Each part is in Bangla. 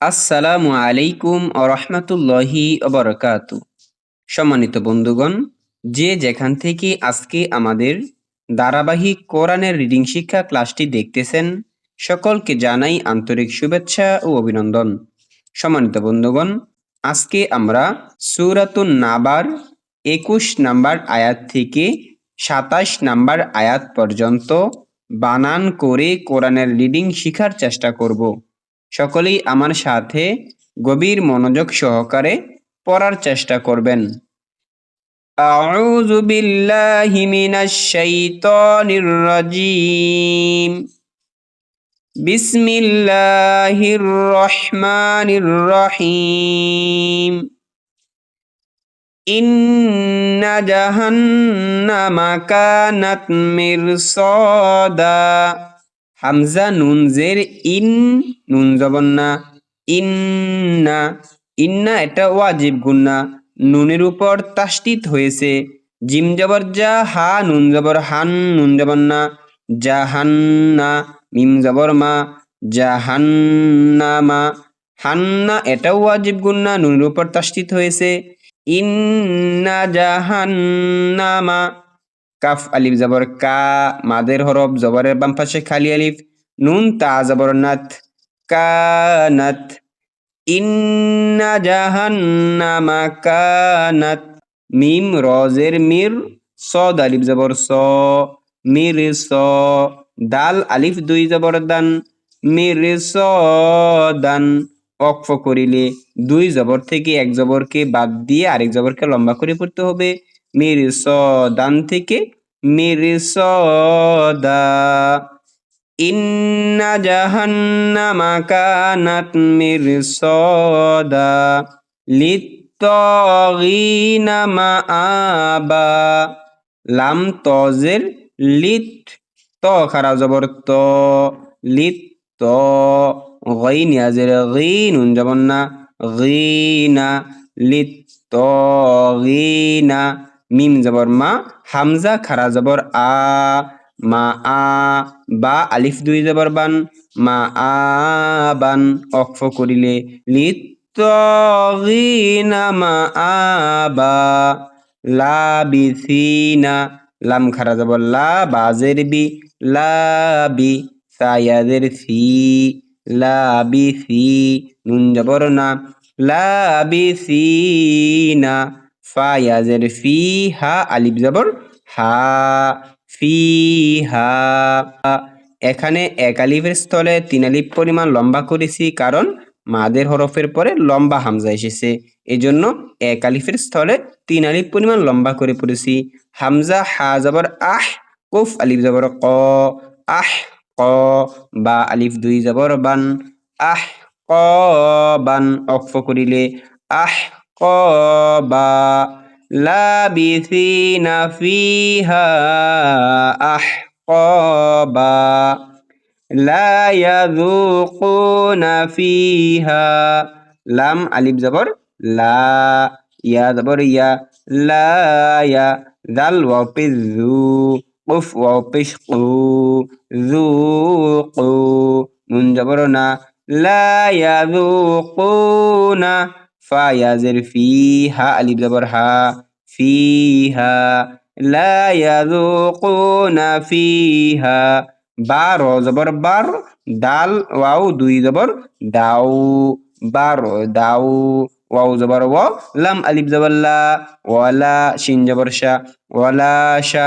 আসসালামু আলাইকুম আরহামতুল্লাহি অবরকাতু সম্মানিত বন্ধুগণ, যে যেখান থেকে আজকে আমাদের ধারাবাহিক কোরআনের রিডিং শিক্ষা ক্লাসটি দেখতেছেন, সকলকে জানাই আন্তরিক শুভেচ্ছা ও অভিনন্দন। সম্মানিত বন্ধুগণ, আজকে আমরা সুরাতুন নাবার একুশ নাম্বার আয়াত থেকে সাতাশ নাম্বার আয়াত পর্যন্ত বানান করে কোরআনের রিডিং শিখার চেষ্টা করব। সকলেই আমার সাথে গভীর মনোযোগ সহকারে পড়ার চেষ্টা করবেন أعوذ بالله من الشيطان الرجيم بسم الله الرحمن الرحيم إن جهنم كانت مرصادا হামজা নুন জের ইন, নুন জবর না, ইন্না ইন্না এটা ওয়াজিব গুন্না নুনের উপর তাস্তিত হয়েছে। জিম জবর যা, হা, নুন জবর হান, নুন জবর না। জাহান্না মিম জবর মা। জাহান্নামা হান্না এটাও ওয়াজিব গুন্না নুনের উপর তাস্তিত হয়েছে। ইন্না জাহান্নামা কাফ আলিফ জবর কা, মাদের হরফ জবরের বাম পাশে খালি আলিফ, নুন, তা জবর নাথ কানাত ইন্না জাহান্নামা কানাত মিম, রজের মির, সদ আলিফ জবর স, মির স, দাল আলিফ দুই জবর দান, মির স দান অক্ফ করিলে দুই জবর থেকে এক জবরকে বাদ দিয়ে আরেক জবরকে লম্বা করে পড়তে হবে। মির স দান থেকে মির স দা। ইন্না জাহান্নামা কানাত মির স দা। লিত্তগিনা মাআবা। লাম তজের লিত ত খারা জবর ত। লিত ত গই নিয়াজের গি নুন জবর না। গিনা লিত গিনা মিম জবর মা, হামজা, খারা জবর আ, মা, আ, বা, আলিফ দুই জবর বান, মা, আ, বান অক্ফ করিলে, লিত্তগিনা, মা আবা লাবিসিনা, লাম খারা জবর লা বাজের বি, লাবি সায়াদের সি লাবিসি নুন জবর না লাবি লাবিসিনা ফায়াজের ফি হা, আলিফ, জবর, হা, ফি হা। এখানে এক আলিফের স্থলে তিন আলিফ পরিমাণ লম্বা করেছি কারণ মাদের হরফের পরে লম্বা হামজা এসেছে। এজন্য এক আলিফের স্থলে তিন আলিফ পরিমাণ লম্বা করে পড়েছি। হামজা, হা, জবর, আহ, কুফ, আলিফ, জবর, ক, আহ, ক, বা, আলিফ, দুই, জবর, বান, আহ, ক, বান, অক্ফ করিলে আহ কবা লাবিথিনা ফিহা আহকবা লা ইয়াযুকুনা ফিহা লাম আলিফ জবর লা ইয়া জবর ইয়া লা ইয়া দাল ওয়াও পেশ জু উফ ওয়াও পেশ কু যুকু ফা ইয়াজের ফি হা আলিফ জবর হা ফিহা লা ইয়াযুকুনা ফিহা বা র জবর বার দাল ওয়াও দুই জবর দাউ বার দাউ ওয়াও জবর ওয়া লাম আলিফ জবর লা ওয়ালা শিন জবর শা ওয়ালা শা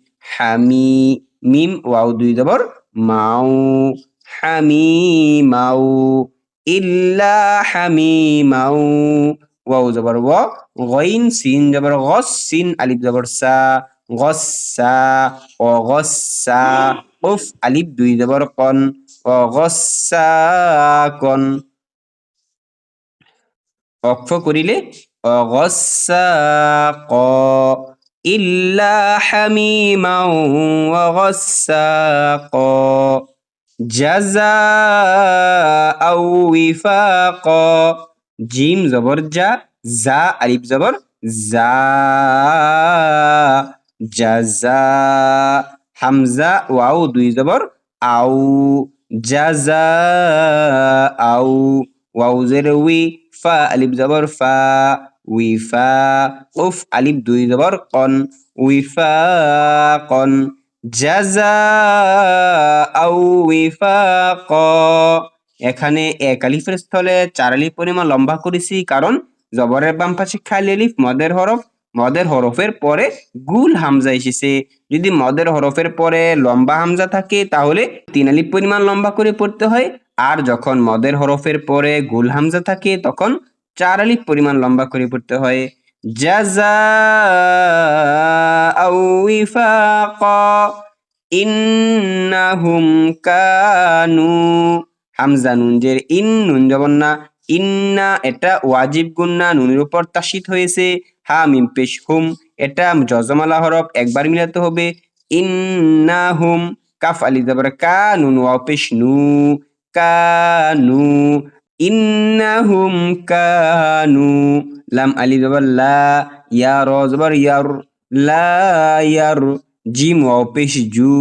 হামি মিম ওয়াও দুই জবর, মাউ হামি মাউ ইল্লা হামি মাউ ওয়াও জবর ও গইন, সিন জবর গস সিন, আলিফ জবর সা, গসা ও গসা উফ, আলিফ দুই জবর কন অগসাকন অক্ষ করিলে অগসাক ইল্লা হামিমাও ওয়াগাসাক জাজা আও উইফাক। জিম জবর যা যা, আলিফ জবর যা। জাজা হামজা, ওয়াও, দুই জবর আউ জাজা আউ ওয়াও জের উই, ফা, আলিফ জবর ফা। উইফা উফ আলিফ দুই জবর কন। উইফা কন জাজা আউ উইফা ক এখানে এক আলিফের স্থলে চার আলিফ পরিমাণ লম্বা করেছি কারণ জবরের বাম পাশে খালি আলিফ, মদের হরফ, মদের হরফের পরে গুল হামজা এসেছে। যদি মদের হরফের পরে লম্বা হামজা থাকে, তাহলে তিন আলিফ পরিমাণ লম্বা করে পড়তে হয়। আর যখন মদের হরফের পরে গুল হামজা থাকে, তখন চার আলিফ পরিমাণ লম্বা করে পড়তে হয়। জাজা ইন্নাহুম কানু, হামজা নুন জের ইন, নুন জবর না। ইন্না, এটা ওয়াজিব গুন্না নুনের উপর তাসিত হয়েছে। হা মিম পেশ হুম, এটা জজমালা হরফ, একবার মিলাতে হবে। ইন্নাহুম, কাফ আলি জবর কা নুন ওয়াও পেশ নু, কানু ইন্নাহুম কানু লাম আলি জবর লা, ইয়া র জবর ইয়ার, লা ইয়ার, জিম ওয়াও পেশ জু,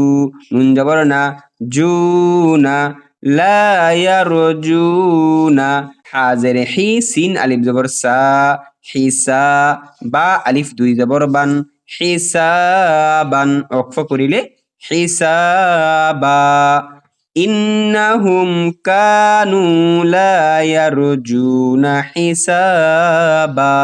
নুন জবর না, জু না, লা ইয়ারজুনা হাজের হি, সিন, আলিফ জবর সা হিসা বা, আলিফ দুই জবর বান হিসাবান অক্ষ করিলে হিসাবা ইন্নাহুম কানু লা ইয়ারজুনা হিসাবা।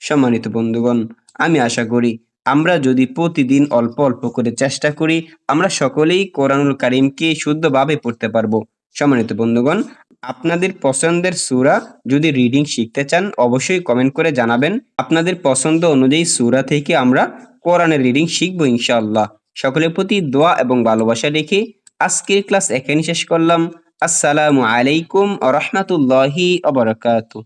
সম্মানিত বন্ধুগণ, আমি আশা করি আমরা যদি প্রতিদিন অল্প অল্প করে চেষ্টা করি, আমরা সকলেই কোরআনুল কারিমকে শুদ্ধভাবে পড়তে পারব। সম্মানিত বন্ধুগণ, আপনাদের পছন্দের সুরা যদি রিডিং শিখতে চান, অবশ্যই কমেন্ট করে জানাবেন। আপনাদের পছন্দ অনুযায়ী সুরা থেকে আমরা কোরআনের রিডিং শিখব ইনশাআল্লাহ। সকলের প্রতি দোয়া এবং ভালোবাসা রেখে আজকের ক্লাস এখানে শেষ করলাম। আসসালামু আলাইকুম রহমতুল্লাহি আবরকাতু